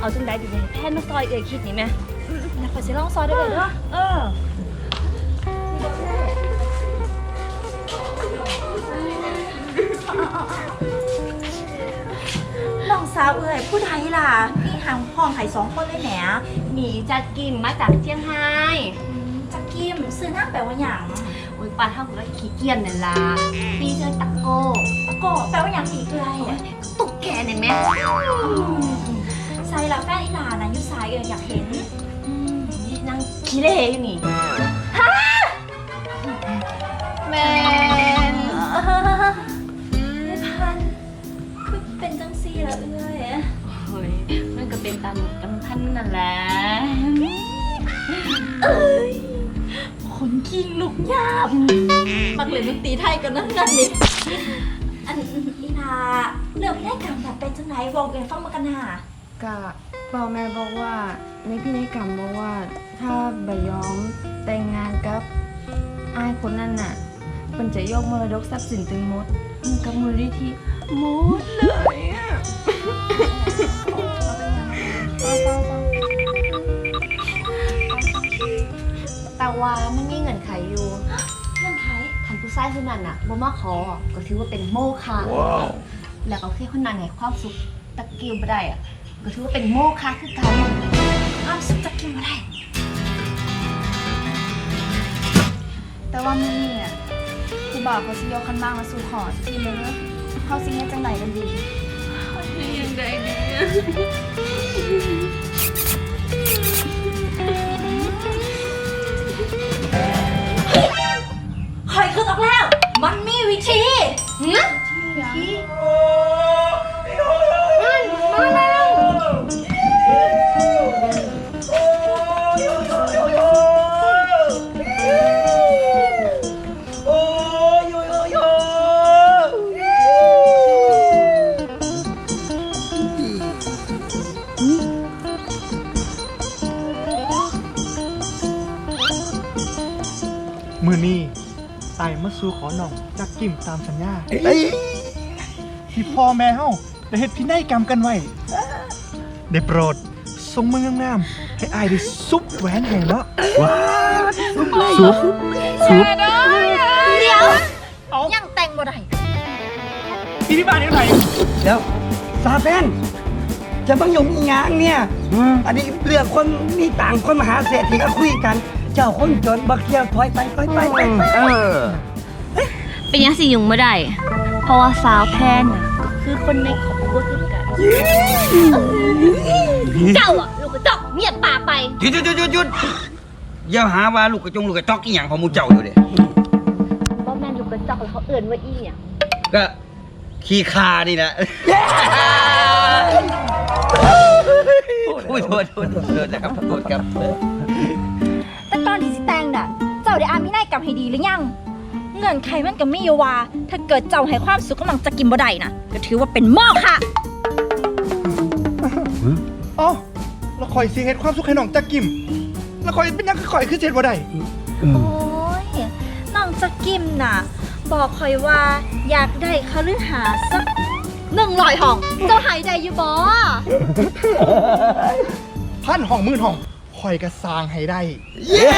เลยเครียดสิเอาจังได๋ดีให้แพทย์มาซอยเอื้อยคิดนี่แม่เดี๋ยวขอสิลองซอยได้เลยเนาะเออน้องสาวเอ้ยผู้ใดล่ะนี่หางห้องไข่สองคนเลยแหมหนีจากกิมมาจากเชียงไฮ้อืมจักกิมซื้อน้ำแปลว่าหยังโอ้ยปลาเท่ากับว่าขี้เกียจนั่นล่ะปีเจอตะโก้ตะโกแปลว่าหยังอีกเลยอะตุ๊กแกเนี่ยแม่ ใส่ละแฟนอีหลานะอยุสายเอ้ยอยากเห็นนี่นั่งขี้เล่อยู่นี่แม่นไม่พันคือเป็นจังซี่ละเอ้ยเฮ้ยมันก็เป็นตามตามท่านนั่นแหละคนคิงลูกยาบมักเล่นดนตรีไทยกันนั่นกันนี่อันอีลาเรื่องพิธีกรรมแบบเป็นจังไหนบอกกันฟังมากันหน่า กะพ่อแม่บอกว่าในพินัยกรรมบอกว่าถ้าใบยอมแต่งงานกับอายคนนั้นน่ะมันจะยกมรดกทรัพย์สินตึงหมดกับมูลนิธิหมดเลยอะแต่ว่ามันมีเงื่อนไขอยู่เรื่องไทยทันผู้ชายคนนั้นอะบ่มาขอก็ถือว่าเป็นโมฆะแล้วเอาแค่คนนั้นให้ความสุขตะกิ้วบ่ได้อะ ก็ถือว่าเป็นโมฆะคือกันอ้าวสุดจักกินมาได้ แต่ว่ามื้อนี้อะครูบ่าวเขาสิยกคันมากมาสู่ขอทีนึงเขาสิเฮ็ดจังไดกันดี ยังไงดีคอยขึ้นออกแล้ว มันมีวิธี มือนี้ไต่มาสู่ขอน้องจากกิมตามสัญญาเอ้ยที่พ่อแม่เฮาได้เฮ็ดพินัยกรรมกันไว้ได้โปรดทรงมืองามๆให้อายได้ซุปแหวนให้เนาะว้าซุปซุปซุปเดี๋ยวเอายังแต่งบ่ได้อีที่บ้านนี่ไหนเดี๋ยวซาแฟนจะบังยมอีหยังเนี่ย อันนี้เรื่องคนมีต่างคนมหาเศรษฐีก็คุยกัน เจ้าคนจนบักเที่ยวถอยไปถอยไปไปไป เออ เป็นยังสิยุงไม่ได้ เพราะว่าสาวแพนน่ะก็คือคนในครอบครัวคือกันเจ้าอะลูกกระจอกเมียป่าไป หยุดหยุดหยุดหยุดหยุดอย่าหาว่าลูกกระจงลูกกระจอกอีหยังของหมูเจ้าอยู่เด้บ่แม่นลูกกระจอกแล้วเขาเอื่นว่าอีเนี่ยก็ขี้คานี่นะโอ้ยโทษโทษโทษโทษนะครับโทษครับแต่ตอนที่สิแต่งน่ะ เจ้าได้อ่านพินัยกรรมให้ดีหรือยัง เงื่อนไขมันก็มีอยู่ว่า ถ้าเกิดเจ้าให้ความสุขกำลังจะกินบ่ได้นะก็ถือว่าเป็นหม้อค่ะเอ้าแล้วคอยสิเฮ็ดความสุขให้น้องจากกิม แล้วคอยเป็นหยังคือคอยคือเจ็ดบ่ได้ โอ้ยน้องจะกิมน่ะ บอกคอยว่าอยากได้คฤหาสน์สักหนึ่งร้อยห้อง เจ้าหายได้อยู่บ่ พันห้องหมื่นห้อง คอยกระสร้างให้ได้ เย้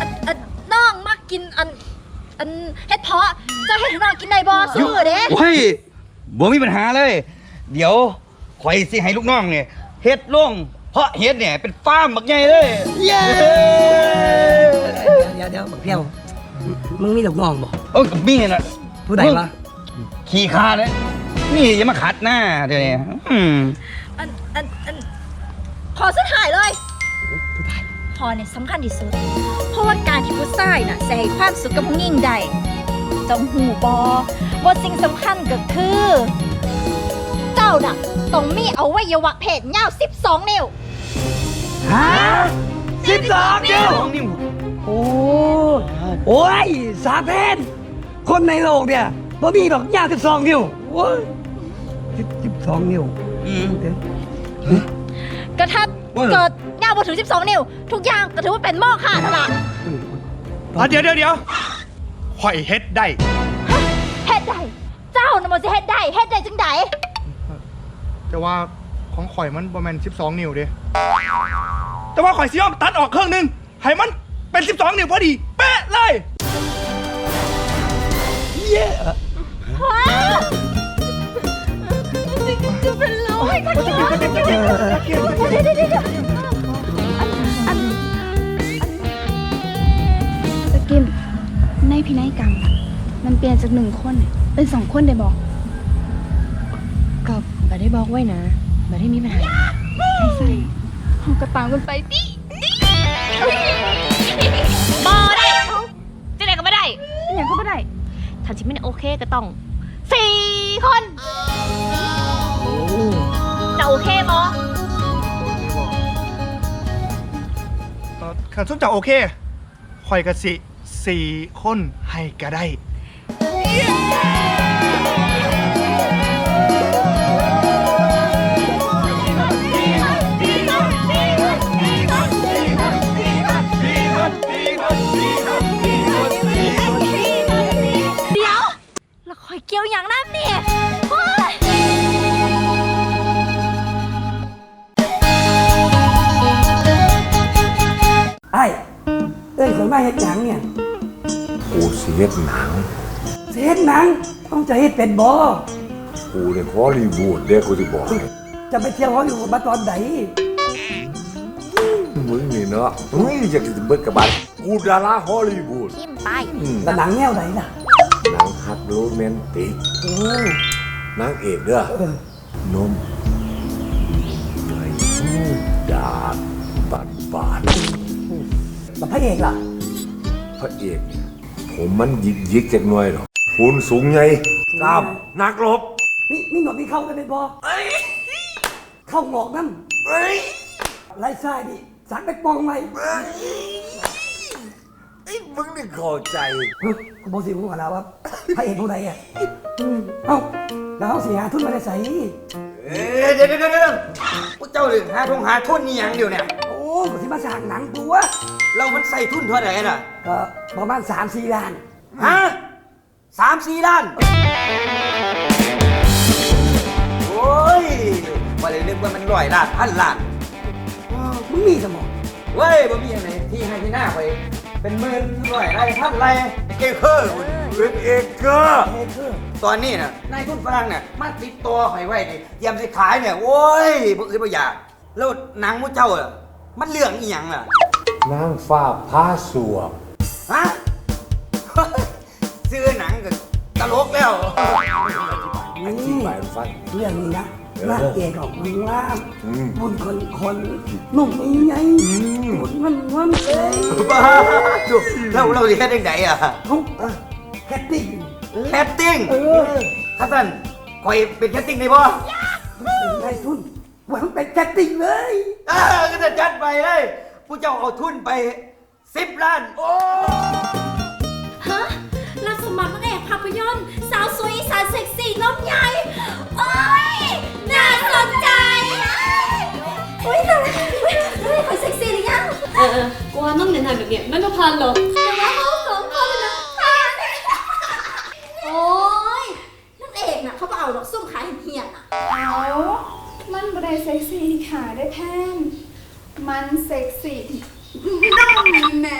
อันอันน้องมากินอัน อันเฮ็ดเพาะเจ้าเฮ็ดให้น้องกินได้บ่ซื้อเด้โอ้ยบ่มีปัญหาเลย เดี๋ยวข่อยสิให้ลูกน้องเนี่ยเฮ็ดล่งเพราะเฮ็ดเนี่ยเป็นฟาร์มบักใหญ่เลย เย้เดี๋ยวเดี๋ยวบักเที่ยวมึงมีลูกน้องบ่โอ้ยมีน่ะผู้ใดวะ ขี้คาเลย นี่อย่ามาขัดหน้าเดี๋ยวนี้อืมอันอันอันขอสุดท้ายเลยพอเนี่ยสำคัญที่สุด เพราะว่าการที่ผู้ชายน่ะจะให้ความสุขกับผู้หญิงได้เจ้าหูบอว่าสิ่งสำคัญก็คือ เจ้าน่ะต้องมีอวัยวะเพศยาว12 นิ้ว ฮะสิบสองนิ้วโอ้โอ้ยสาแฟนคนในโลกเนี่ยบ่มีดอกยาสิบสองนิ้ว โอ้ยสิบสิบสองนิ้วอืม เด้อกระทับว่าเกิดยาวมาถึง 12 นิ้ว ทุกอย่างก็ถือว่าเป็นโมฆะเท่านั้นอะเดี๋ยวเดี๋ยวเดี๋ยวข่อยเฮ็ดได้ เฮ็ดได้ เจ้าน่ะมันจะเฮ็ดได้เฮ็ดได้จังไดแต่ว่าของข่อยมันประมาณ12 นิ้วเด้แต่ว่าข่อยสิยอมตัดออกเครื่องหนึงให้มันเป็น 12 นิ้วพอดี เป๊ะเลยเย้ เดี๋ยวเดี๋ยวเดี๋ยวอันอันตะกิมในพินัยกรรมมันเปลี่ยนจากหนึ่งคนน่ะเป็นสองคนได้บอกก็บ่ได้บอกไว้นะบ่ได้มีปัญหาใช่ใช่เอากระตังกันไปดิบอได้จะไหนก็ไม่ได้เป็นอย่างก็บ่ได้ถ้าชิไม่โอเคก็ต้องสี่คน โอเคบอเอ่อขันส้มจากโอเคข่อยกะสิสี่คนให้ก็ได้ เดี๋ยว แล้วคอยเกี่ยวอย่างนั้นเนี่ เอ้ยคนมาเฮ็ดหยังเนี่ยกูสิเฮ็ดหนัง สิเฮ็ดหนัง ต้องจะเฮ็ดเป็นบ่กูในฮอลลีวูดเด้กูสิบอกให้จะไปเที่ยวฮอลลีวูดมาตอนไหนมึงนี่เนาะมึงอยากจะเบิดกับบ้านกูดาราฮอลลีวูดทิมไปอืมแล้วหนังแนวไหนล่ะหนังฮักโรแมนติกโอ้นางเอกเด้อเออนมไหลดาดปัดปาดแล้วพระเอกล่ะ พระเอกเนี่ยผมมันยิกยิกๆจักหน่อยหรอกคุณสูงไงกล้ามนักรบมีมีหนวดมีเข้ากันเป็นบ่เข้าหงอกนั่นเฮ้ยไล่ซ้ายดิสักไปปองไหมไอ้มึงนี่เข้าใจเฮ้ยกูบอกสิกูว่าแล้วว่าพระเอกผู้ใดอะอืมเอ้าแล้วเอาสิหาทุนมาได้ใส่เอ้ยเดี๋ยวเดี๋ยวเดี๋ยวเดี๋ยวพวกเจ้าหรือหาทงหาทุนนี่หยังเดียวเนี่ยโอ้ ก็สิมาสร้างหนังตัว เรามันใส่ทุนเท่าไหร่น่ะ ก็ประมาณสามสี่ล้าน ฮะสามสี่ล้าน โอ้ยว่าเลยนึกว่ามันร้อยล้านพันล้านมึงมีสมองเว้ยบ่มีอะไรที่ให้ที่หน้าไปเป็นหมื่นร้อยไร่พันไร่เกเคอร์เป็นเอกเกอร์เฮ้ยคือตอนนี้น่ะนายทุนฝรั่งเนี่ยมาติดตัวหอยไว้ดิเตรียมสิขายเนี่ยโอ้ยบ่อึดบ่อยากแล้วหนังมุเจ้าอะ มันเรื่องอีหยังล่ะนางฟ้าผ้าสวมฮะ ซื้อหนังก็ตลกแล้วอธิบายให้ฟังเรื่องนี้นะเออนางเอกของมึงล่ามอืม บุญคนคนหนุ่มมีไงบุญมันมันเอ้ยบ้าจุบเราเราสิเฮ็ดจังไดอะเขาแคตติ้งแคสติ้งเออคัสันคอยเป็นแคสติ้งได้บ่นายทุน หวังเป็นแคตติ้งเลย เออก็จะจัดไปเลยผู้เจ้าเอาทุนไปสิบล้าน โอ้ฮะรับสมัครนักเอกภาพยนตร์ สาวสวยอีสานเซ็กซี่น้องใหญ่ โอ้ย น่าสนใจโอ้ยแต่เฮ้ยเฮ้ยคนเซ็กซี่หรือยังเออเออกูว่าน้องเดินทางแบบเนี้ยไม่มาพันหรอกแต่ว่าเขาสองคนนะผ่านโอ้ยนักเอกน่ะเขาเอาดอกส้มขายเหียนๆอะเอา มันบ่ได้เซ็กซี่ที่ขาได้แพนมันเซ็กซี่น้องแหม่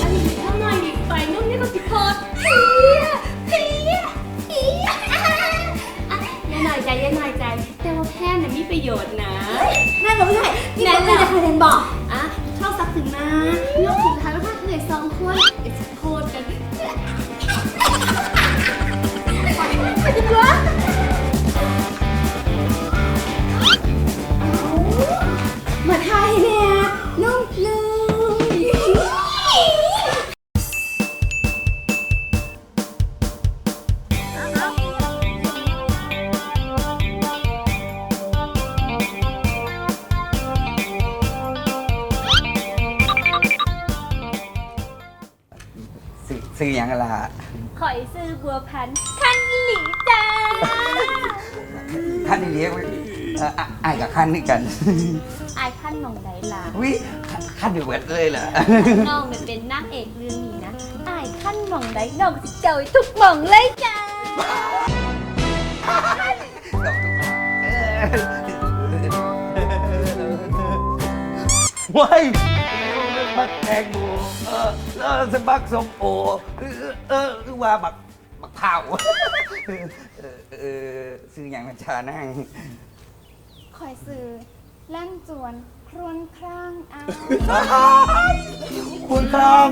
อันนี้ทำไมดิไปน้องนี่ก็ติดพอดเฮียเฮียเฮียอย่าหน่อยใจอย่าหน่อยใจ แต่ว่าแพทย์น่ะมีประโยชน์นะแม่บอกไม่ได้นี่บอกไม่ได้ใครเรียนบอกอะชอบซักถึงมาเลือกถึงท้ายแล้วถ้าเหนื่อยสองคนเดี๋ยวจะโคตรกัน ซื้อซื้อหยังกันล่ะขอยซื้อบัวพันธุ์คันหลีจ้าขั้นนี้เลี้ยงเอ่ออะอ้ายกับขั้นนี่กัน อายขั้นหนองไหนล่ะวิขั้นอยู่เบิดเลยเหรอน้องเนี่ยเป็นนางเอกเรื่องนี้นะอายขั้นหนองไหนน้องสิเจ้าให้ทุกหม่องเลยจ้าว้ายบักแตงโมเออเออสบักสมโอ เออเออหรือว่าบักบักเผาเออเออซื้ออย่างนะชานั่งคอยซื้อแล่นจวนครวนคร่างเอาคุณครัง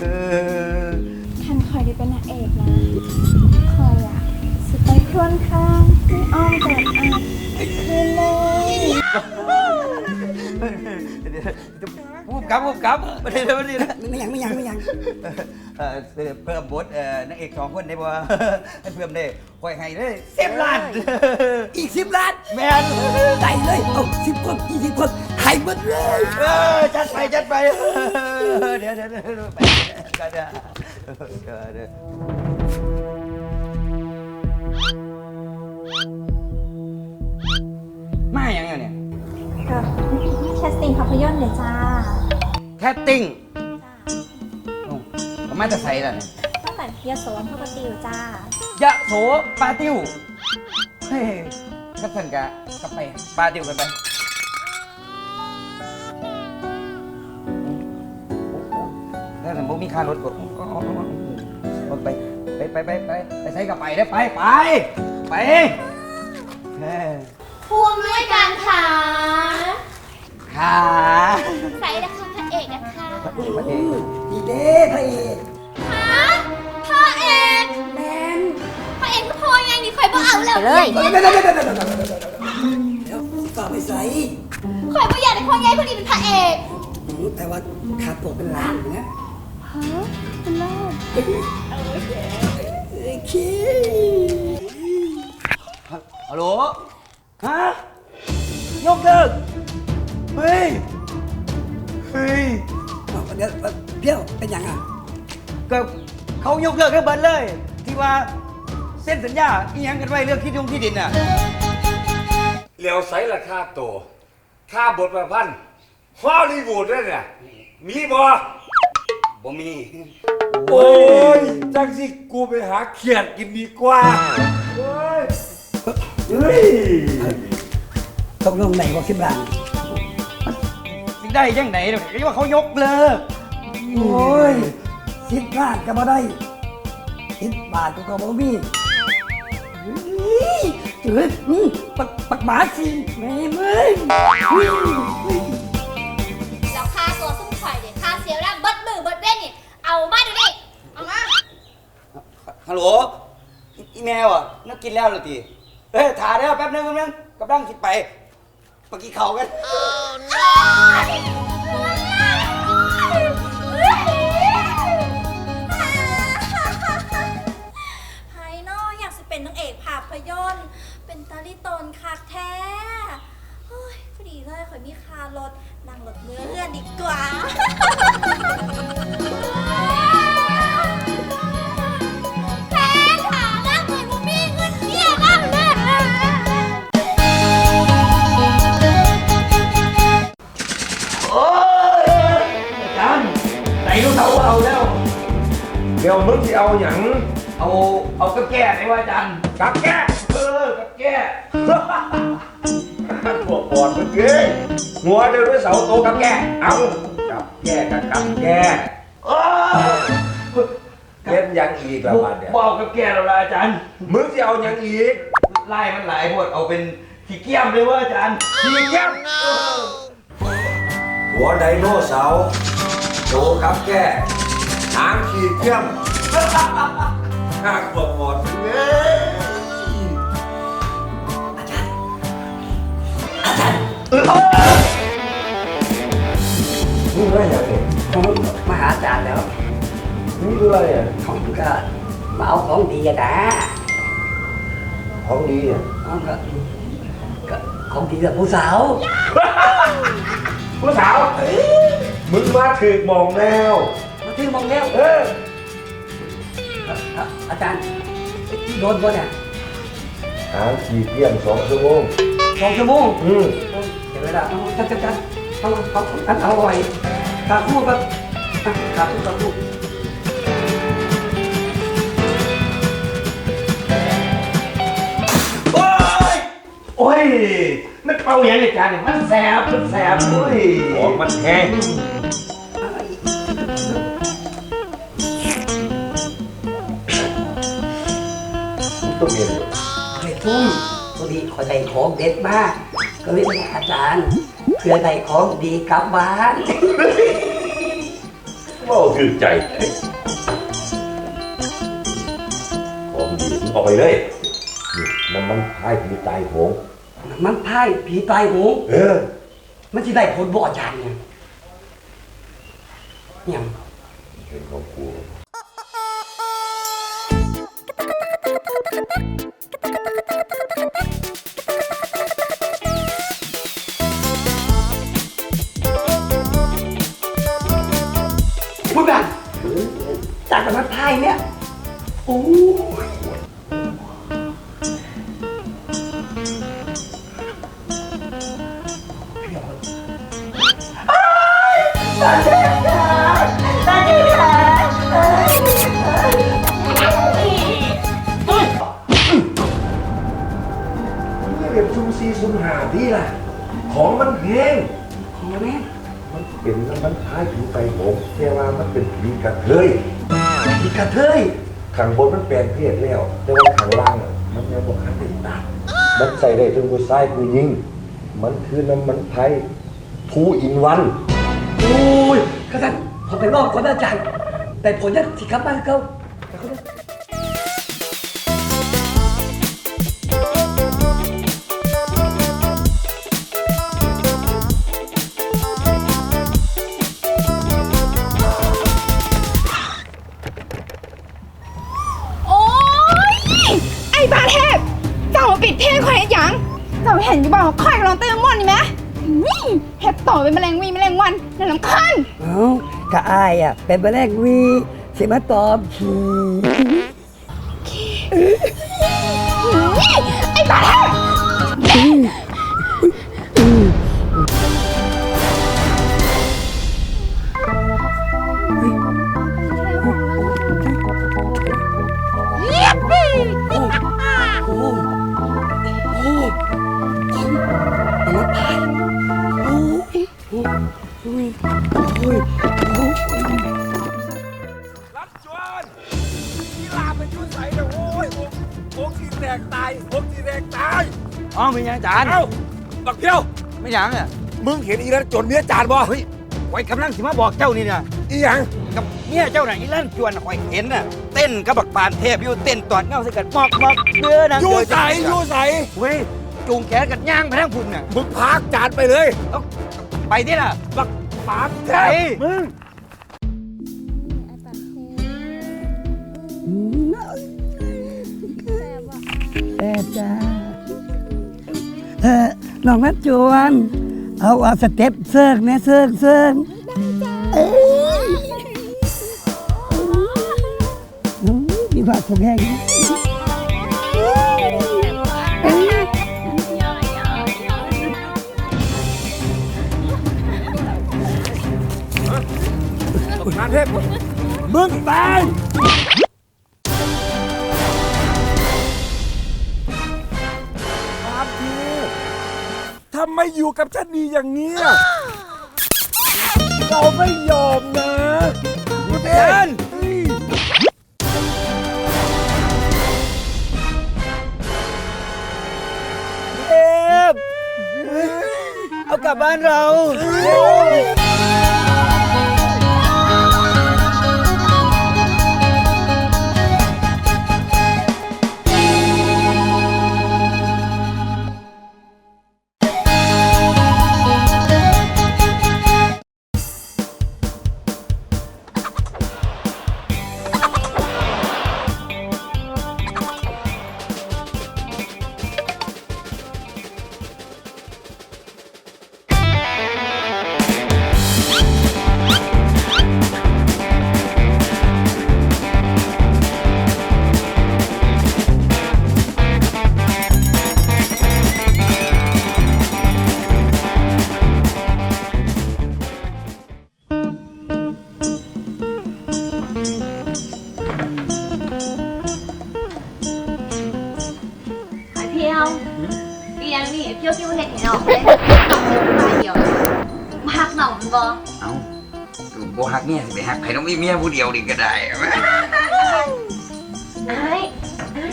เออท่านคอยได้เป็นนางเอกนะคอยอะสิไปครวนคร่างไม่อ้อมแบบอะคืนเลย พูดกับพูดกับประเดี๋ยวประเดี๋ยวไม่ยังไม่ยังไม่ยังเออเพิ่มบทเอ่อนางเอกสองคนได้บ่ให้เพิ่มได้คอยให้ได้เสียบล้านอีกสิบล้านแมนได้เลยเอาสิบคนยี่สิบคนให้หมดเลยเออจัดไปจัดไปเดี๋ยวเดี๋ยวเดี๋ยวไปกันเดี๋ยวเดี๋ยวเดี๋ยวมาอย่างเงี้ยเนี่ยก็แคสติ้ งภาพยนตร์เลยจ้าแคตติ้งโอ้ผมมาจะใส่ละเนี่ยตั้งแต่ยโสนพกติวจ้ายะโสปาติวเฮ้ยก็สันกะกลับไปปาติวกันไปถ้าสมมติมีค่ารถกดกดไปไปไปไปไปไปใช้กับไปได้ไปไปไปเฮ้ยพวงด้วยกันค่ะ ขาใส่นะคะพระเอกนะคะพระเอกพระเอกดีเด้พระเอกฮะพระเอกแมนพระเอกก็พอไงนี่คอยบ่เอาแล้วเลยเดี๋ยวเดี๋ยวเดี๋ยวเดี๋ยวเดี๋ยวเดี๋ยวต่อไปใส่คอยบ่อยากได้พอไงพอดีเป็นพระเอกแต่ว่าขาดตัวเป็นล้านนะฮะเป็นเลิศโอเคฮัลโหลฮะยกเลิก เฮ้ย เฮ้ยเอาเดี๋ยวเดี๋ยวเป็นยังอะก็เขายกเลิกให้เบิร์ดเลย ที่ว่าเส้นสัญญาอีหยังกันไว้เรื่องที่ดินที่ดินอะ เหลียวไซราคาโตวค่าบทประพันธ์ฮอลลีวูดด้วยเนี่ย มีบ่บ่มี โอ้ย จังสิกูไปหาเขียดกินดีกว่า เฮ้ย เฮ้ย ตกลงไหนว่าสิบล้านสิ ได้ยังไหนเนี่ยก็ว่าเขายกเลิกโอ้ยสิบล้านก็บ่ได้สิบบาทก็บ่มีเฮ้ยเฮ้ยนี่ปักปักหมาสิแม่เอ้ยเฮ้ยแล้วค่าตัวซุ้มข่อยเด็ค่าเสียแล้วเบิดมือเบิดเว้นนี่ เอามาเดี๋ยวนี้เอามา ฮัลโหลอีอีแมวอะนักกินแล้วเหรอตีเฮ้ยถ่ายได้วแป๊บนึงแป๊บนึงกำลังคิดไป ไปกินเขาวกันไฮโน่อยากสิเป็นนางเอกภาพยนตร์ เป็นตาลิตนคักแท้เฮ้ยพอดีเลยข่อยมีคารถนั่งรถเมื่อเลื่อนดีกว่า เสาเอาแล้ว เดี๋ยวมึงสิเอาหยังเอาเอากับแก้ไหมว่าอาจารย์กับแก้เออกับแก้พวกปอดมึงเก้หัวเดินด้วยเสาโตกับแก้เอากับแก้กับกับแก้โอ้ยเล่นหยังอีกละบาดเนี่ยบอกกับแก้แล้วล่ะอาจารย์มึงสิเอาหยังอีกไล่มันหลายหมดเอาเป็นขี้เกียมเลยว่าอาจารย์ขี่เกี้ยมหัวไดโนเสาร์ โตกับแก้หางขี่เกี้ยมข้าขวบหมดเว้ยนี่อะไรอย่างนี้ผมมาหาอาจารย์แล้ว นี่คืออะไรอะผมก็มาเอาของดีอะนะของดีอะเอาก็ก็ของดีกับผู้สาว ผู้สาว มึงมาถึกมองแล้ว มาถึงมองแล้วเอออะอะอาจารย์โดนบ่เนี่ยหางขีดเยี่ยมสองชั่วโมงสองชั่วโมงอืมเดี๋ยวเวลาเอาจัดจัดจัดเอาเอาอันอร่อยขาคู่กับอะขาคู่ขาคู่โอ้ยโอ้ย มันเป่าอย่างไอ้จานเนี่ยมันแสบมันแสบโอ้ยของมันแห้ง พอดีขอได้ของเด็ดมาก ก็เลยไปหาอาจารย์ เพื่อได้ของดีกลับบ้านว่าคือใจของดีออกไปเลยนี่น้ำมันพายผีตายโหงมันพ่ายผีตายโหงเออมันจะได้ผลบ่อาจารย์เนี่ยเนี่ยเห็นของกู จากกับมันพ่ายเนี่ยโอ้ยนี่เรียบซุ่มซีซุ่มหาที่ล่ะ ของมันแห้งของแม่มันเป็นน้ำมันพายผีตายโหงแต่ว่ามันเป็นผีกระเทย อีกระเทยข้างบนมันแปลงเพศแล้ว แต่ว่าข้างล่างอะมันยังบอกขันได้ตัดมันใส่ได้ถึงผู้ชายผู้หญิง มันคือน้ำมันไทยทูอินวัน โอ้ยกระสันผมไปรอบคนอาจารย์ แต่ผลยังสิครับบ้านเขาแต่เขา ไอ้บาเทพเจ้ามาปิดเพลงข่อยเฮ็ดหยังเจ้าเห็นอยู่บ่ว่าข่อยกำลังเติมมอนนี่ไหมนี่เฮ็ดต่อเป็นแมลงวีแมลงวันน่าลำคาญเอ้ากะอายอะ เป็นแมลงวีสิมาตอมขี่ จวนกีฬาเป็นยุ่นใสเลยโอ้ยโอ้โอ้ทีแตกตายโอ้ทีแตกตายอ๋อมียังจานเอ้าบักเพียวไม่ยังอะมึงเห็นอีรันจวนเมียจานบ่เฮ้ยไว้กำลังสิมาบอกเจ้านี่เนี่ยอีหยังกับเมียเจ้าน่ะอีลั่นจวนน่ะข่อยเห็นน่ะเต้นกับบักปานเทพอยู่เต้นตอดเงาใส่กันมอกมอกเนื้อนางยู่เดืใสยู่ใสเว้ยจูงแขนกันย่างไปทั้งพุ่นน่ะมึงพากจานไปเลยเอาไปที่ล่ะบักปากแทไปบมึง แต่จ้าเออน้องแม่จวน เอาเอาสเต็ปเซิร์กแม่เซิร์กเซิร์กเอ้ยอืมมีบาดผมแห้งเอ้ยมาเทพมึงตาย มอยู่กับฉันดีอย่างนี้ยเราไม่ยอมนะกูเต้นเทพเอากลับบ้านเรา น้องเลยน้องมีผู้ชายเดียวมาหักน้องมันบ่เอากูบ่ฮักเมียสิไปฮักใครต้องมีเมียผู้เดียวนี่ก็ได้ไอ้ไอ้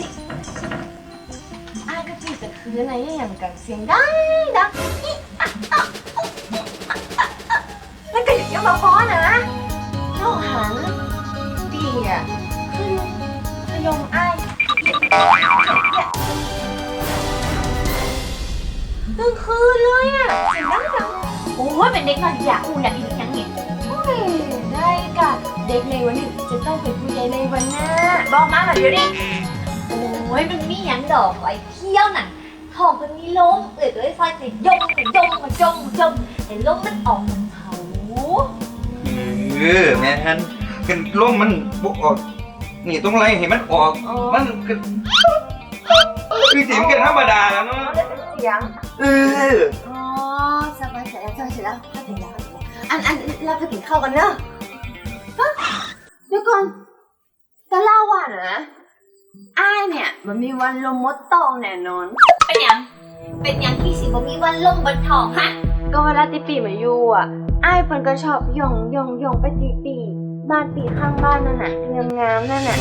ไอ้ก็พี่จะคืนอะไรอย่างกันเสียงดังดังอีอะอะอุ๊อะอะอะอะแล้วก็อย่ามาฟ้อนนะน้องหันดีอะขึ้นพยมไอ้ งคืนเลยอะเสียงดังจังโอ้ยเป็นเด็กน้อยอยากอูอยากอีกอย่างเนี่ยโอ้ยได้ค่ะเด็กในวันนี้จะต้องเป็นผู้ใหญ่ในวันหน้าบอกมาแบบเดี๋ยวนี้โอ้ยมันมีหยังดอกไอ้เที่ยวน่ะทองมันมีลมเอ้ยเลยไฟจะยงจะยงมาจงจงเห็นลมมันออกมันเผาเออแม่ฮันกันลมมันบ่ออกนี่ต้องไล่ให้มันออก มันก็คือเสียงกันธรรมดาแล้วเนาะ เอาเลยเป็นเสียงเอออ๋อสบายใจแล้วสบายใจแล้วเข้าถึงแล้วเข้าถึงแล้วอันอันเราไปถึงเข้ากันเนอะฮะเดี๋ยวก่อนแต่เล่าว่านะอ้ายเนี่ยมันมีวันลมมดตองแน่นอน เป็นยังเป็นยังที่สิบ่มีวันลมบนทองฮะก็เวลาตีปีมาอยู่อะอ้ายเพิ่นก็ชอบย่องย่องย่องไปตีปีบ้านปีข้างบ้านนั่นน่ะงามๆนั่นน่ะ